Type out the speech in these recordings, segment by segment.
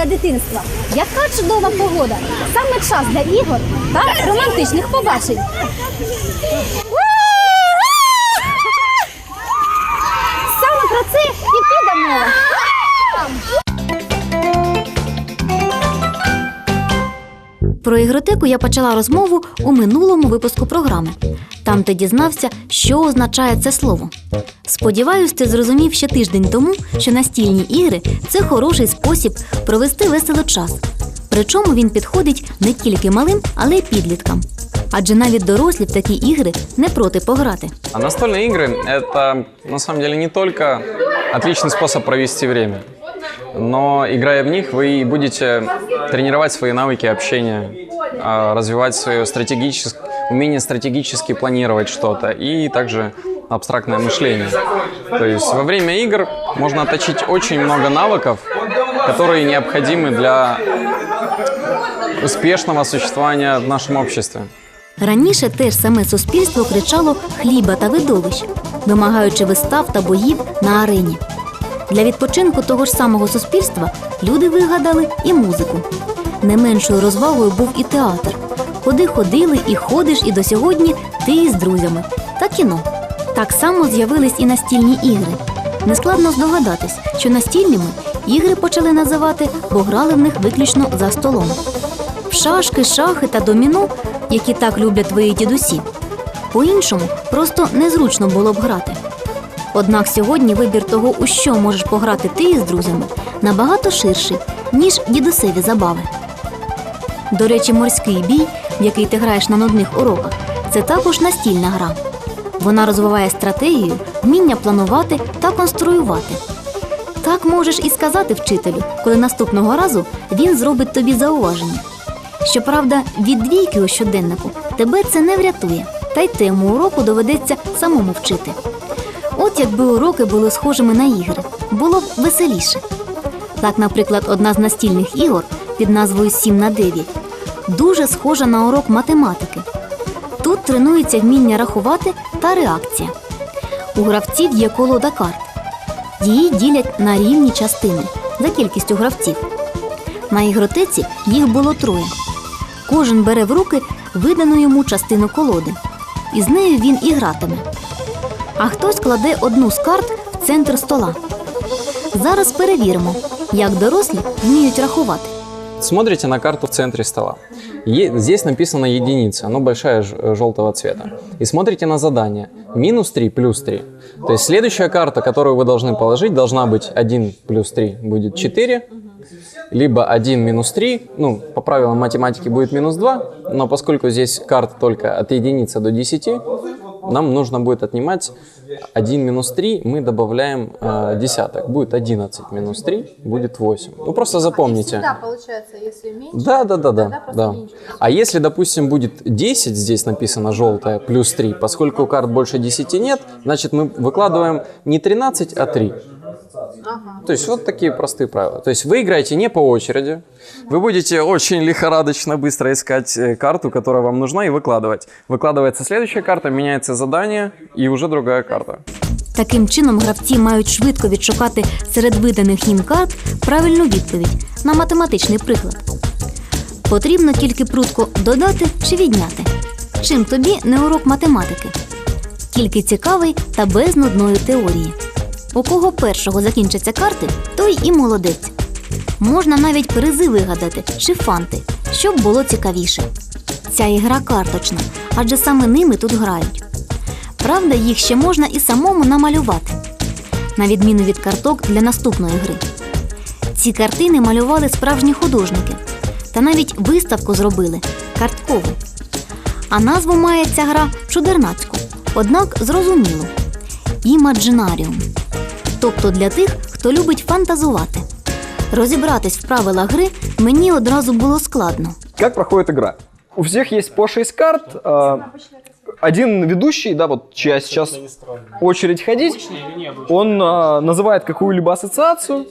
Територія дитинства. Яка чудова погода! Саме час для ігор та романтичних побачень. Саме про це і піде мова. Про ігротеку я почала розмову у минулому випуску програми. Там ти дізнався, що означає це слово. Сподіваюсь, ти зрозумів ще тиждень тому, що настільні ігри це хороший спосіб провести весело час. Причому він підходить не тільки малим, але й підліткам. Адже навіть дорослі в такі ігри не проти пограти. А настольные игры – это, на самом деле, не только отличный способ провести время, но, играя в них, вы будете тренировать свои навыки общения, а, развивать свое стратегическое, умение стратегически планировать что-то и также абстрактное мышление. То есть во время игр можно отточить очень много навыков, которые необходимы для успешного существования в нашем обществе. Раніше теж саме суспільство кричало хліба та видовищ, вимагаючи вистав та боїв на арені. Для відпочинку того ж самого суспільства люди вигадали і музику. Не меншою розвагою був і театр. Куди ходили і ходиш, і до сьогодні ти із друзями та кіно. Так само з'явились і настільні ігри. Нескладно здогадатись, що настільними ігри почали називати, бо грали в них виключно за столом. В шашки, шахи та доміно, які так люблять твої дідусі. По-іншому просто незручно було б грати. Однак сьогодні вибір того, у що можеш пограти ти із друзями, набагато ширший, ніж дідусеві забави. До речі, морський бій, який ти граєш на нудних уроках, це також настільна гра. Вона розвиває стратегію, вміння планувати та конструювати. Так можеш і сказати вчителю, коли наступного разу він зробить тобі зауваження. Щоправда, від двійки у щоденнику тебе це не врятує, та й тему уроку доведеться самому вчити. От якби уроки були схожими на ігри, було б веселіше. Так, наприклад, одна з настільних ігор під назвою 7 на 9 дуже схожа на урок математики. Тут тренується вміння рахувати та реакція. У гравців є колода карт. Її ділять на рівні частини за кількістю гравців. На ігротеці їх було троє. Кожен бере в руки видану йому частину колоди, і з нею він і гратиме. А хтось кладе одну з карт в центр стола. Зараз перевіримо, як дорослі вміють рахувати. Смотрите на карту в центре стола. Здесь написано единица, оно большая желтого цвета. И смотрите на задание. Минус 3, плюс 3. То есть следующая карта, которую вы должны положить, должна быть 1 плюс 3 будет 4. Либо 1 минус 3, ну, по правилам математики будет минус 2, но поскольку здесь карта только от единицы до 10, нам нужно будет отнимать 1 минус 3, мы добавляем э, десяток. Будет 11 минус 3, будет 8. Ну, просто запомните. Всегда получается, если меньше. Да, да, да, да, да. меньше. А если, допустим, будет 10, здесь написано желтое, плюс 3, поскольку карт больше 10 нет, значит мы выкладываем не 13, а 3. Ага. То есть вот такие простые правила. То есть вы играете не по очереди, вы будете очень лихорадочно быстро искать э, карту, которая вам нужна, и выкладывать. Выкладывается следующая карта, меняется задание, и уже другая карта. Таким чином гравці мають швидко відшукати серед виданих їм карт правильну відповідь на математичний приклад. Потрібно тільки прутко додати чи відняти. Чим тобі не урок математики, тільки цікавий та без нудної теорії. У кого першого закінчаться карти, той і молодець. Можна навіть призи вигадати чи фанти, щоб було цікавіше. Ця ігра карточна, адже саме ними тут грають. Правда, їх ще можна і самому намалювати, на відміну від карток для наступної гри. Ці картини малювали справжні художники, та навіть виставку зробили карткову. А назву має ця гра чудернацьку, однак зрозуміло імаджинаріум. Тобто для тих, хто любить фантазувати. Розібратись в правилах гри мені одразу було складно. Як проходит игра? У всех есть по 6 карт. а, Один ведущий, да, вот чья сейчас очередь ходить, он а, называет какую-либо ассоциацию,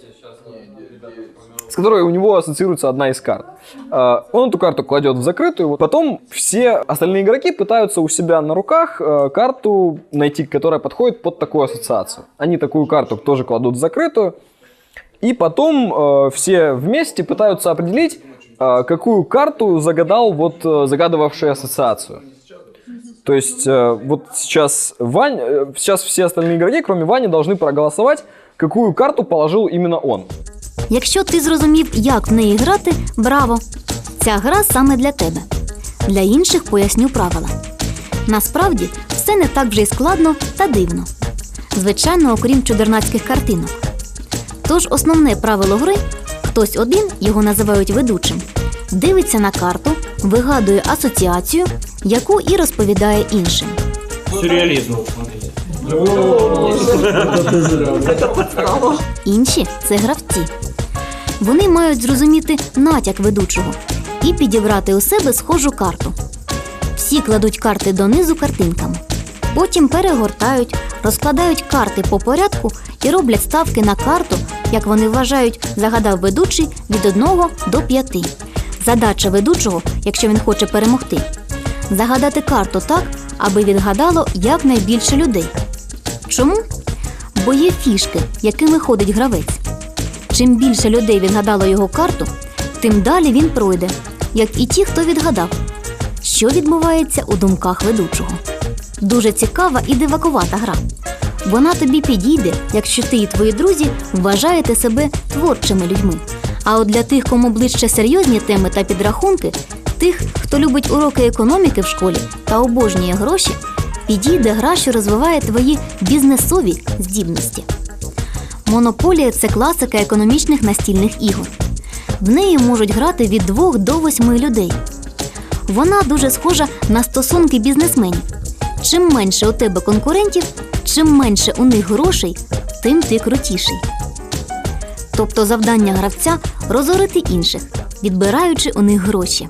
с которой у него ассоциируется одна из карт. А, Он эту карту кладет в закрытую, потом все остальные игроки пытаются у себя на руках а, карту найти, которая подходит под такую ассоциацию. Они такую карту тоже кладут в закрытую, И потом э, все вместе пытаются определить, э, какую карту загадал вот э, загадывавший ассоциацию. То есть э, вот сейчас, Вань, э, сейчас все остальные игроки, кроме Вани, должны проголосовать, какую карту положил именно он. Якщо ти зрозумів, як в неї грати, браво! Ця гра саме для тебе. Для інших поясню правила. Насправді все не так вже й складно та дивно. Звичайно, окрім чудернацьких картинок. Тож основне правило гри хтось один, його називають ведучим, дивиться на карту, вигадує асоціацію, яку і розповідає іншим. Сюрреализм. Інші це гравці. Вони мають зрозуміти натяк ведучого і підібрати у себе схожу карту. Всі кладуть карти донизу картинками. Потім перегортають, розкладають карти по порядку і роблять ставки на карту, як вони вважають, загадав ведучий від 1 до 5. Задача ведучого, якщо він хоче перемогти, загадати карту так, аби відгадало якнайбільше людей. Чому? Бо є фішки, якими ходить гравець. Чим більше людей відгадало його карту, тим далі він пройде, як і ті, хто відгадав, що відбувається у думках ведучого. Дуже цікава і дивакувата гра. Вона тобі підійде, якщо ти і твої друзі вважаєте себе творчими людьми. А от для тих, кому ближче серйозні теми та підрахунки, тих, хто любить уроки економіки в школі та обожнює гроші, підійде гра, що розвиває твої бізнесові здібності. Монополія це класика економічних настільних ігор. В неї можуть грати від 2 до 8 людей. Вона дуже схожа на стосунки бізнесменів. Чим менше у тебе конкурентів, чим менше у них грошей, тим ти крутіший. Тобто завдання гравця розорити інших, відбираючи у них гроші.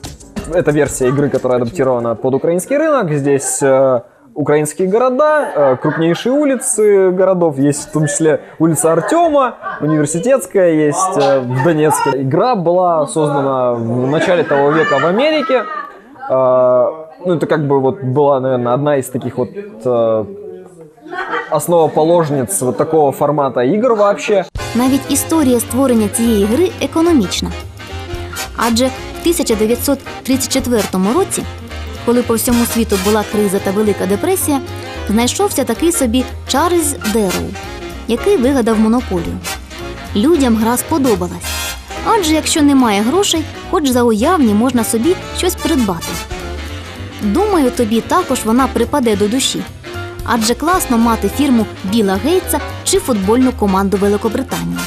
Это версия игры, которая адаптирована под украинский рынок. Здесь э, украинские города, э, крупнейшие улицы городов. Есть в том числе улица Артема, университетская, есть э, в Донецке. Игра была создана в начале того века в Америке. Э, ну, это как бы вот была, наверное, одна из таких вот э, основоположниц вот такого формата игр вообще. Навіть історія створення цієї гри економічна. Адже в 1934 році, коли по всьому світу була криза та Велика депресія, знайшовся такий собі Чарльз Дерроу, який вигадав монополію. Людям гра сподобалась. Адже якщо немає грошей, хоч за уявні можна собі щось придбати. Думаю, тобі також вона припаде до душі. Адже класно мати фірму Біла Гейтса чи футбольну команду Великобританії.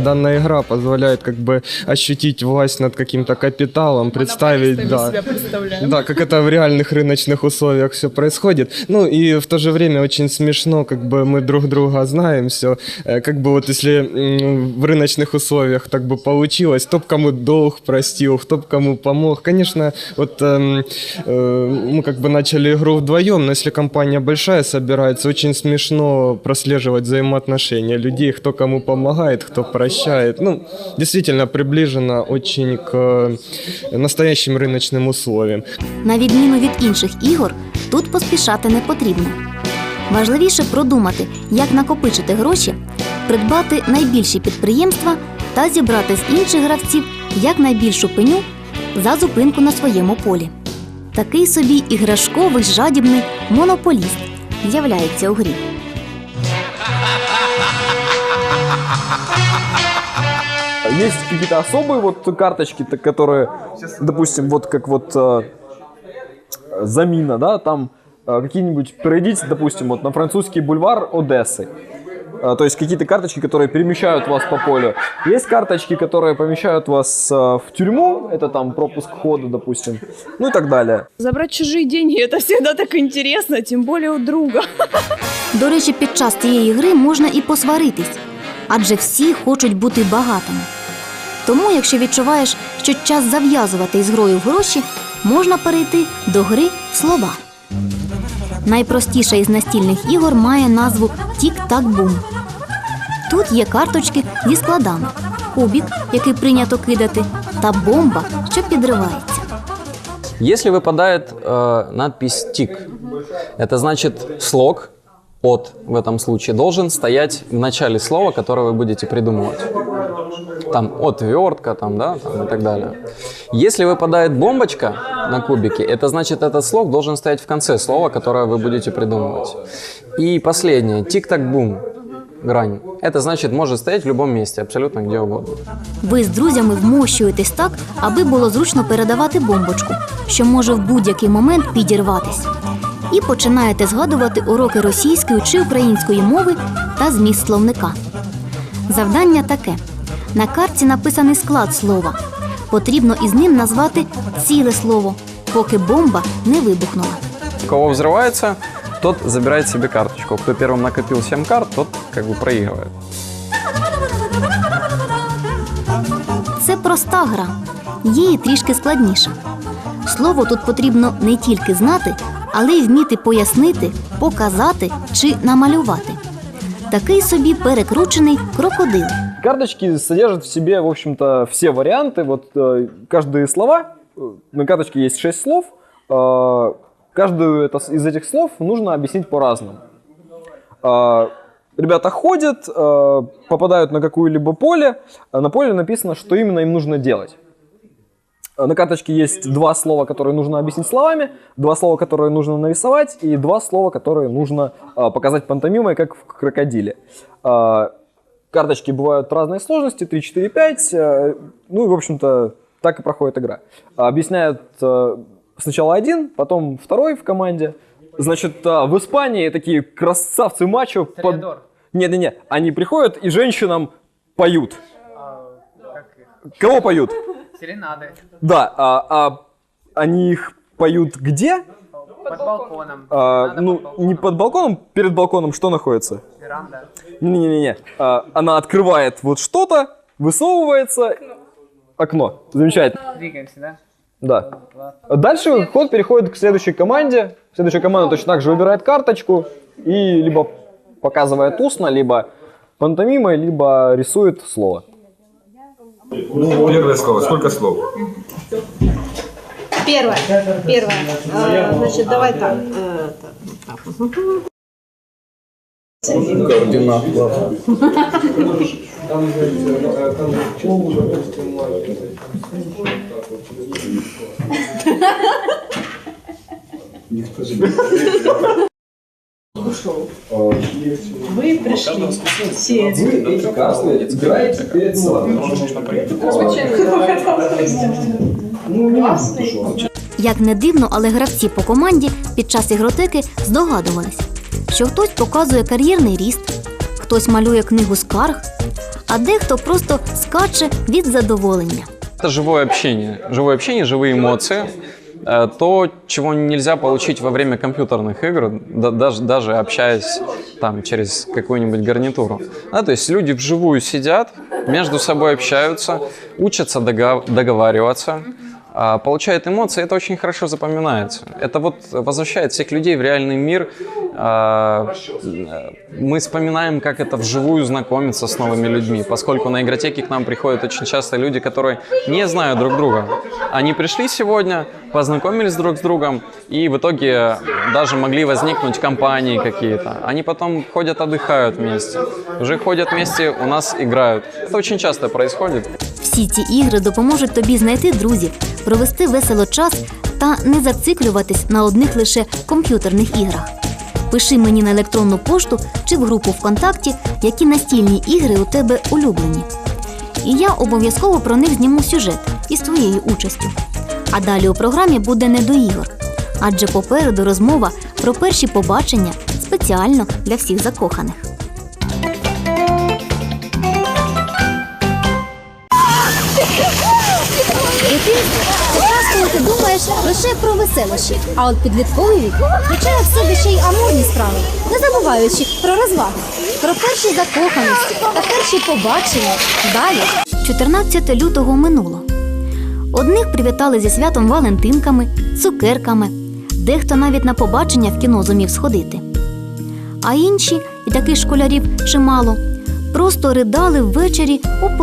Данная игра позволяет как бы ощутить власть над каким-то капиталом, представить, да, да, как это в реальных рыночных условиях все происходит. Ну и в то же время очень смешно, как бы мы друг друга знаем, все, как бы вот если в рыночных условиях так бы получилось, кто кому долг простил, кто б кому помог. Конечно, вот эм, э, мы как бы начали игру вдвоем, но если компания большая собирается, очень смешно прослеживать взаимоотношения людей, кто кому помогает, кто прощает. Ну, действительно приближено очень к э, настоящим рыночным условиям. На відміну від інших ігор, тут поспішати не потрібно. Важливіше продумати, як накопичити гроші, придбати найбільші підприємства та зібрати з інших гравців якнайбільшу пеню за зупинку на своєму полі. Такий собі іграшковий жадібний монополіст з'являється у грі. Есть какие-то особые вот карточки, так, которые, допустим, вот как вот э, замина, да, там э, какие-нибудь, перейдите, допустим, вот на французский бульвар Одессы. Э, То есть какие-то карточки, которые перемещают вас по полю. Есть карточки, которые помещают вас э, в тюрьму, это там пропуск хода, допустим, ну и так далее. Забрать чужие деньги это всегда так интересно, тем более у друга. До речі, під час цієї гри можна і посваритись, адже всі хочуть бути багатими. Тому, якщо відчуваєш, що час зав'язувати із грою в гроші, можна перейти до гри в слова. Найпростіша із настільних ігор має назву Тік-так-бум. Тут є карточки зі складами, кубік, який прийнято кидати, та бомба, що підривається. Если выпадает э, надпись «тик», это значит слог, от в этом случае должен стоять в начале слова, которое вы будете придумывать. Там отвертка, там, да, там, и так далее. Если выпадает бомбочка на кубике, это значит, этот слог должен стоять в конце слова, которое вы будете придумывать. И последнее, тик-так-бум, грань. Это значит, может стоять в любом месте, абсолютно где угодно. Ви з друзями вмощуєтесь так, аби було зручно передавати бомбочку, що може в будь-який момент підірватись. І починаєте згадувати уроки російської чи української мови та зміст словника. Завдання таке: на картці написаний склад слова. Потрібно із ним назвати ціле слово, поки бомба не вибухнула. У кого взрывается, тот забирает себе карточку. Кто первым накопил 7 карт, тот как бы проигрывает. Це проста гра, є і трішки складніша. Слово тут потрібно не тільки знати, але й вміти пояснити, показати чи намалювати. Такий собі перекручений крокодил. Карточки содержат в себе, в общем-то, все варианты. Вот э, каждые слова, э, на карточке есть 6 слов. э, каждую это, из этих слов нужно объяснить по-разному. Э, ребята ходят, э, попадают на какое-либо поле. а На поле написано, что именно им нужно делать. Э, На карточке есть два слова, которые нужно объяснить словами, два слова, которые нужно нарисовать, и два слова, которые нужно э, показать пантомимой, как в крокодиле. Э, Карточки бывают разной сложности, 3, 4, 5. э, Ну и, в общем-то, так и проходит игра. Объясняют э, сначала один, потом второй в команде. Значит, а, в Испании такие красавцы мачо... Под... Не-не-не, они приходят и женщинам поют. Кого поют? Серенады Да, а, а они их поют где? Под балконом. А, ну, под балконом. не под балконом, перед балконом что находится? Веранда. Не-не-не, А, она открывает вот что-то, высовывается окно. Замечательно. Двигаемся, да? Да. Дальше ход переходит к следующей команде. Следующая команда точно так же выбирает карточку и либо показывает устно, либо пантомимой, либо рисует слово. Первое слово. Сколько слов? Первое. Первое. А, значит, давай так. Э, так, так. Вы пришли. Все. Играете перед Як не дивно, але гравці по команді під час ігротеки здогадувались, що хтось показує кар'єрний ріст, хтось малює книгу скарг, а дехто просто скаче від задоволення. Это живое общение. Живое общение, живые эмоции. Э, То, чего нельзя получить во время компьютерных игр, да- даже, даже общаясь там через какую-нибудь гарнитуру. Да, то есть люди вживую сидят, между собой общаются, учатся дога- договариваться, а, получают эмоции, это очень хорошо запоминается. Это вот возвращает всех людей в реальный мир. А, э, Мы вспоминаем, как это вживую знакомиться с новыми людьми, поскольку на игротеке к нам приходят очень часто люди, которые не знают друг друга. Они пришли сегодня, познакомились друг с другом, и в итоге даже могли возникнуть компании какие-то. Они потом ходят, отдыхают вместе. Уже ходят вместе, у нас играют. Это очень часто происходит. Всі ці ігри допоможуть тобі знайти друзів, провести весело час та не зациклюватись на одних лише комп'ютерних іграх. Пиши мені на електронну пошту чи в групу ВКонтакті, які настільні ігри у тебе улюблені. І я обов'язково про них зніму сюжет із твоєю участю. А далі у програмі буде не до ігор. Адже попереду розмова про перші побачення спеціально для всіх закоханих. Дитинство це коли ти думаєш лише про веселощі, а от підлітковий вік включає в себе ще й амурні справи, не забуваючи про розваги, про перші закоханості та перші побачення. Далі 14 лютого минуло. Одних привітали зі святом Валентинками, цукерками, дехто навіть на побачення в кіно зумів сходити. А інші, і таких школярів чимало, просто ридали ввечері у